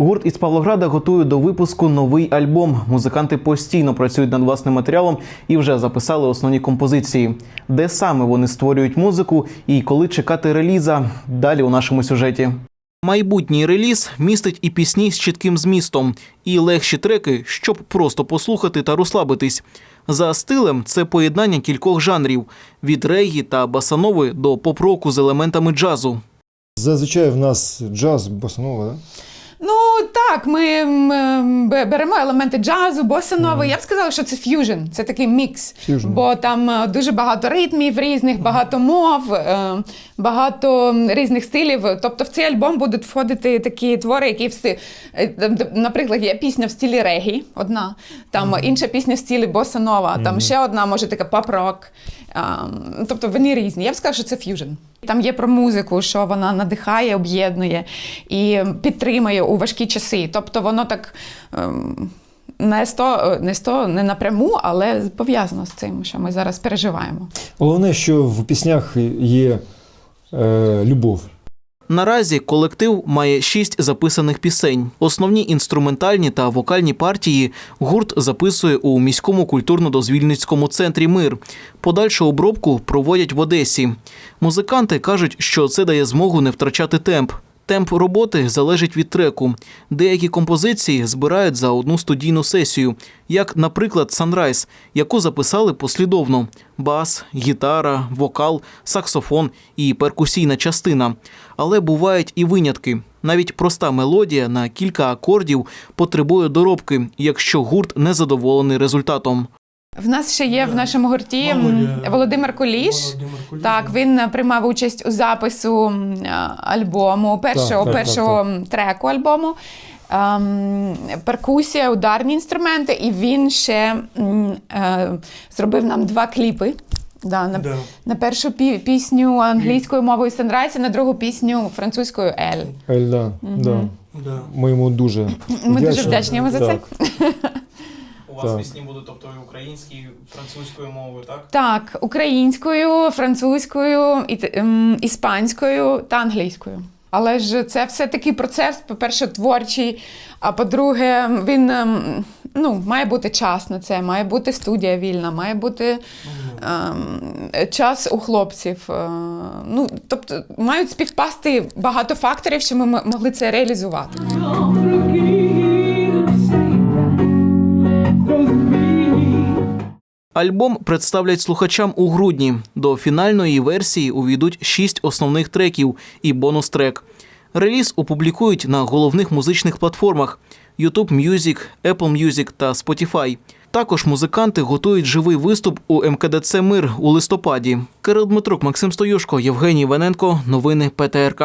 Гурт із Павлограда готує до випуску новий альбом. Музиканти постійно працюють над власним матеріалом і вже записали основні композиції. Де саме вони створюють музику і коли чекати реліза? Далі у нашому сюжеті. Майбутній реліз містить і пісні з чітким змістом, і легші треки, щоб просто послухати та розслабитись. За стилем це поєднання кількох жанрів: від регі та басанови до поп-року з елементами джазу. Зазвичай в нас джаз, босанова, да? Так, ми беремо елементи джазу, босанови. Я б сказала, що це ф'южн, це такий мікс. Ф'южн. Бо там е, дуже багато ритмів різних, багато мов, е, багато різних стилів. Тобто в цей альбом будуть входити такі твори, які в сти... е, Наприклад, є пісня в стилі регі, одна, там інша пісня в стилі босанова, там ще одна, може така поп-рок. Ем, Тобто вони різні. Я б сказала, що це ф'южн. Там є про музику, що вона надихає, об'єднує і підтримує у важкі часи. Тобто воно так ем, не сто, не сто не напряму, але пов'язано з цим, що ми зараз переживаємо. Головне, що в піснях є е, любов. Наразі колектив має шість записаних пісень. Основні інструментальні та вокальні партії гурт записує у міському культурно-дозвільницькому центрі Мир. Подальшу обробку проводять в Одесі. Музиканти кажуть, що це дає змогу не втрачати темп. Темп роботи залежить від треку. Деякі композиції збирають за одну студійну сесію, як, наприклад, Sunrise, яку записали послідовно: бас, гітара, вокал, саксофон і перкусійна частина. Але бувають і винятки. Навіть проста мелодія на кілька акордів потребує доробки, якщо гурт не задоволений результатом. В нас ще є в нашому гурті м, Володимир Куліш. Так, він е, приймав участь у запису м, е, альбому, першого, Так, так, першого м, треку альбому. Ем, перкусія, ударні інструменти, і він ще м, е, зробив нам два кліпи. Да, на, Да. на першу пі- пісню англійською мовою Sunrise, на другу пісню французькою Ель. Ельда, да. Да. Ми йому дуже Ми дуже вдячні йому за це. Так. У вас Так. пісні будуть тобто і українською, французькою мовою, так? Так, українською, французькою, і- ем, іспанською та англійською. Але ж це все такий процес, по-перше, творчий. А по-друге, він ем, ну, має бути час на це, має бути студія вільна, має бути ем, час у хлопців. Е, ну, тобто мають співпасти багато факторів, щоб ми могли це реалізувати. Альбом представлять слухачам у грудні. До фінальної версії увійдуть шість основних треків і бонус-трек. Реліз опублікують на головних музичних платформах YouTube Music, Apple Music та Spotify. Також музиканти готують живий виступ у МКДЦ Мир у листопаді. Кирил Дмитрук, Максим Стоюшко, Євгеній Вененко. Новини ПТРК.